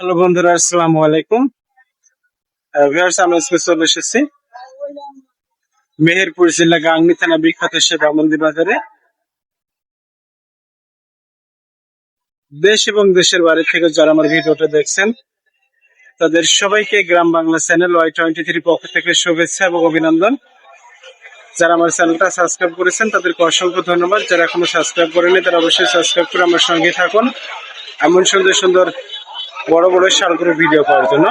Hello বন্ধুরা, আসসালামু আলাইকুম। ভিউয়ার্স আমরা আজকে চলে এসেছি মেহেরপুর জেলা গাংনি থানা বিখ্যাত সেবা মন্দির বাজারে। দেশ এবং দেশের বাড়ি থেকে যারা আমার ভিডিওটা দেখছেন, তাদের সবাইকে Gram Bangla channel Y twenty three পক্ষ থেকে শুভেচ্ছা এবং অভিনন্দন। যারা আমার চ্যানেলটা সাবস্ক্রাইব করেছেন, তাদেরকে অসংখ্য ধন্যবাদ। যারা এখনও সাবস্ক্রাইব করেনি তারা অবশ্যই সাবস্ক্রাইব করে আমার সঙ্গে থাকুন। এমন সুন্দর সুন্দর বড় বড় সারগুলো ভিডিও পাওয়ার জন্য।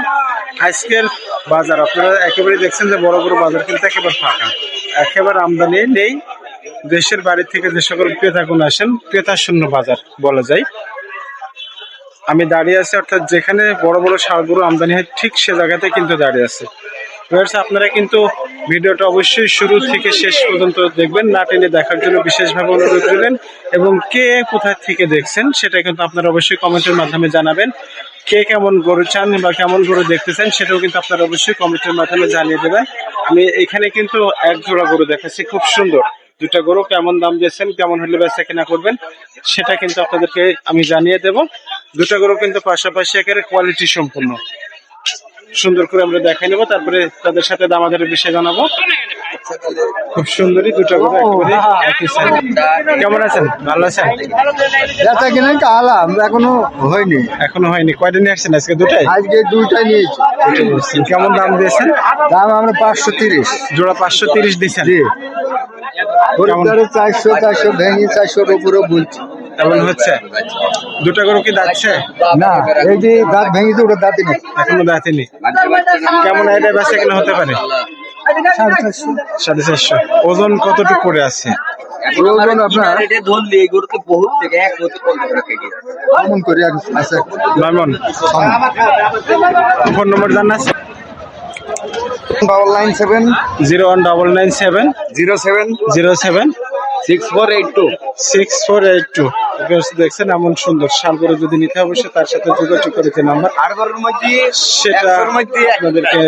আজকের বাজার, আপনারা একেবারে দেখছেন যে বড় বড় বাজার কিন্তু একেবারে ফাঁকা। একেবারে আমদানি নেই। দেশের বাড়ি থেকে যে সকল ক্রেতাগুলো আসেন ক্রেতা শূন্য বাজার বলা যায়। আমি দাঁড়িয়ে আছি, অর্থাৎ যেখানে বড় বড় সারগুলো আমদানি হয়, ঠিক সে জায়গাতে কিন্তু দাঁড়িয়ে আছে। আপনারা কিন্তু ভিডিওটা অবশ্যই শুরু থেকে শেষ পর্যন্ত দেখবেন, না টেনে দেখার জন্য বিশেষভাবে অনুরোধ করবেন এবং কে কোথায় থেকে দেখছেন, সেটা কিন্তু আপনারা অবশ্যই কমেন্টের মাধ্যমে জানাবেন। কে কেমন গরু চান বা কেমন গরু দেখতে চান সেটাও কিন্তু আপনারা অবশ্যই কমেন্টের মাধ্যমে জানিয়ে দেবেন। আমি এখানে কিন্তু এক জোড়া গরু দেখাচ্ছি, খুব সুন্দর। দুটা গরু কেমন দাম দিয়েছেন, কেমন হলে বেচা কেনা করবেন, সেটা কিন্তু আপনাদেরকে আমি জানিয়ে দেব। দুটা গরু কিন্তু পাশাপাশি একেবারে কোয়ালিটি সম্পূর্ণ। সুন্দর করে আমরা দেখাই নেব, তারপরে তাদের সাথে দামাদারের বিষয়ে জানাব। খুব সুন্দরী দুটো একেবারে একই কেমন আছেন? ভালো আছেন? কিনে এখনও হয়নি। এখনও হয়নি। কয়টা নিয়ে আসছেন আজকে? দুটাই? আজকে দুইটাই নিয়েছি কেমন দাম দিয়েছেন? দাম আমরা পাঁচশো তিরিশ। জোড়া পাঁচশো তিরিশ গরিবদারে চারশো চারশো ভেঙে চারশোর উপরে বলছি। কেমন হচ্ছে? দুটা গরু কি দাঁতছে? না এই যে দাঁত ভেঙেছে ওটা দাঁতই নেই। এখনও দাঁতেনি কেমন আইডিয়া বেচা কেনা হতে পারে? সাড়ে চারশো। ওজন কতটুকু করে আছে? ওজন আপনার? ধরলে এগুলোকে বহুত থেকে এক হতে পনেরো কেজি কেমন করে আছে। নয়মন ফোন নম্বর জানা আছে? Double nine seven zero one double nine seven. Zero seven. Zero seven. Six four eight two six four eight two দেখছেন এমন সুন্দর শালগুলো যদি নিতে হবে সে তার সাথে যোগাযোগ করে যে নাম্বার আর সেটা। আপনাদেরকে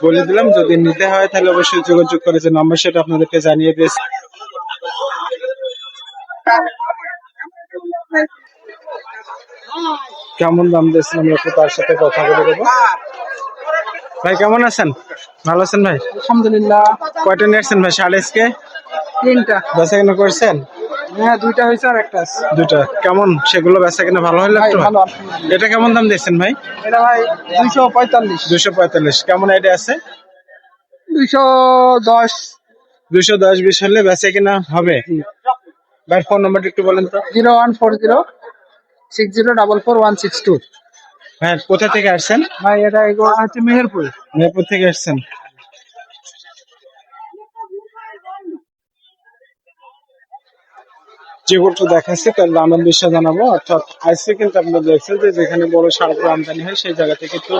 বলে দিলাম যদি নিতে হয় তাহলে অবশ্যই যোগাযোগ করে যে নাম্বার সেটা আপনাদেরকে জানিয়ে দিয়েছি। কেমন দাম দিয়েছেন? আমরা একটু তার সাথে কথা বলে দেবো। ভাই কেমন আছেন? ভালো আছেন ভাই? আলহামদুলিল্লাহ। কয়টা নিয়ে আসছেন ভাই সাড়ে কে তিনটা। কেনা করছেন? হ্যাঁ দুইটা হয়েছে আর একটা আছে। দুটা কেমন? সেগুলো বেচা কেনা ভালো হলে একটু? ভালো এটা কেমন দাম দিয়েছেন ভাই? এটা ভাই দুইশো পঁয়তাল্লিশ। পঁয়তাল্লিশ। কেমন আইডিয়া আছে? দুইশো দশ। দুশো দশ বিশ হলে বেচা কিনা হবে? ভাই ফোন নাম্বারটা একটু বলেন তো। Zero one four zero six zero double four one six two. হ্যাঁ কোথা থেকে আসছেন? ভাই এটা হচ্ছে মেহেরপুর। মেহেরপুর থেকে আসছেন। যে গরুটা দেখাচ্ছে তার দামের বিষয়ে জানাব। অর্থাৎ আজকে কিন্তু আপনারা দেখছেন যে যেখানে বড় সারগুলো আমদানি হয় সেই জায়গা থেকে তো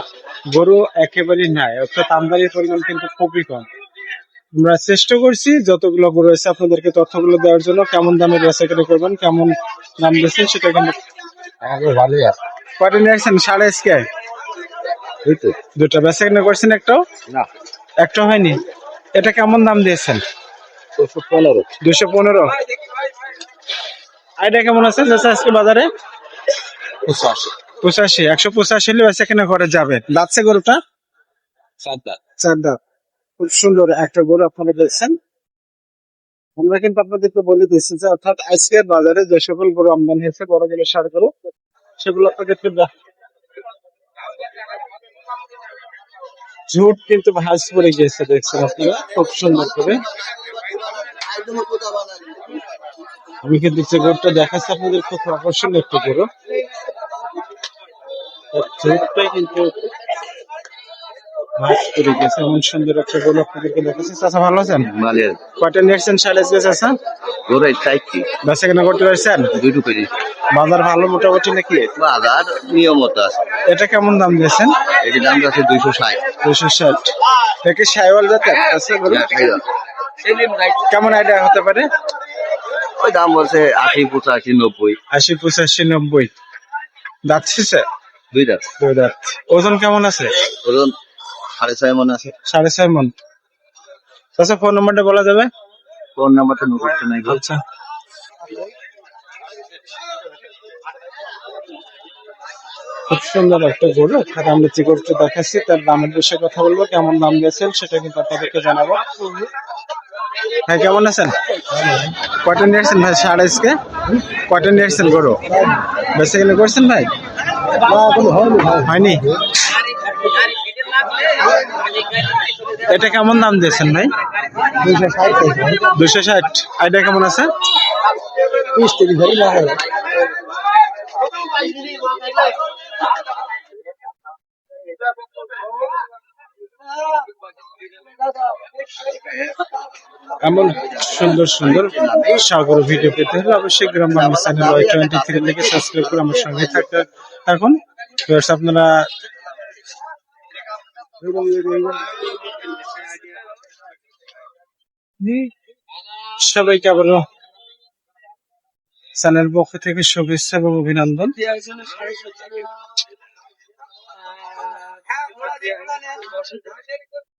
গরু একেবারেই নাই। অর্থাৎ আমদানির পরিমাণ কিন্তু খুবই কম। আমরা চেষ্টা করছি যতগুলো গরু আছে আপনাদেরকে তথ্যগুলো দেওয়ার জন্য কেমন দামে বেচা কেনা করবেন কেমন দাম দিচ্ছেন সেটা কিন্তু ভালোই আছে। কয়টা নিয়ে আসছেন সাড়ে আজকে? দুটো বেচা কেনা করছেন একটাও? না। একটা হয়নি? এটা কেমন দাম দিয়েছেন? দুশো পনেরো। দুশো পনেরো। আইডিয়া কেমন আছে? চাচা আজকে বাজারে? পঁচাশি। পঁচাশি একশো পঁচাশি হলে বেচা কেনা করে যাবে। যাচ্ছে গরুটা? চার দাঁত। খুব সুন্দর একটা গরু আপনারা দেখছেন। আমরা কিন্তু আপনাদেরকে বলে দিচ্ছি যে অর্থাৎ আজকের বাজারে যে সকল গরু আমদানি হয়েছে বড় গেলে সার গরু সেগুলো আপনাদেরকে ঝুট কিন্তু ভাস পড়ে গিয়েছে দেখছেন আপনারা? খুব সুন্দর করে। আমি কিন্তু যে গরুটা দেখাচ্ছি আপনাদের খুব আকর্ষণীয় একটা গরু। তার ঝুটটাই কিন্তু ভাস পড়ে গেছে। এমন সুন্দর একটা গরু আপনাদেরকে দেখাচ্ছি। চাচা ভালো আছেন? কয়টা নিয়ে আসছেন? সাড়ে আজকে চাচা? ওরাই চাইছি বেচা কেনা করতে পারছেন দুটো কেজি বাজার ভালো মোটামুটি নাকি? বাজার নিয়মত আছে। এটা কেমন দাম দিয়েছেন? এটির দাম আছে দুইশো ষাট। দুশো ষাট। একে সাইওয়াল জাতের? আছে গরু? কেমন আইডিয়া হতে পারে? ওই দাম বলছে আশি পঁচাশি নব্বই। আশি পঁচাশি নব্বই। দাঁত শেষে দুই দাম দুই দাঁত। ওজন কেমন আছে? ওজন সাড়ে ছয় মনে আছে। সাড়ে ছয় মন। আচ্ছা ফোন নাম্বারটা বলা যাবে? ফোন নাম্বারটা মুখস্থ নাই। আচ্ছা। খুব সুন্দর একটা গরু। একটা দাম বেশি করতে দেখাচ্ছি তার দামের বিষয়ে কথা বলব কেমন দাম দিয়েছেন সেটা কিন্তু আপনাদেরকে জানাব। ভাই, কেমন আছেন? কয়টা নিয়েছেন ভাই সাড়ে আজকে? কয়টা নিয়েছেন গরু? বেশি কিনে করছেন ভাই? হয়নি? এটা কেমন দাম দিয়েছেন ভাই? দুশো ষাট। এটা কেমন আছে? এমন সুন্দর সুন্দর সাগর ভিডিও পেতে হলে অবশ্যই Gram Bangla channel Y twenty three থেকে সাবস্ক্রাইব করে আমার সঙ্গে থাকতে থাকুন আপনারা সবাইকে আবারও চ্যানেল পক্ষ থেকে শুভেচ্ছা এবং অভিনন্দন। ¿Cómo? ¿Cómo?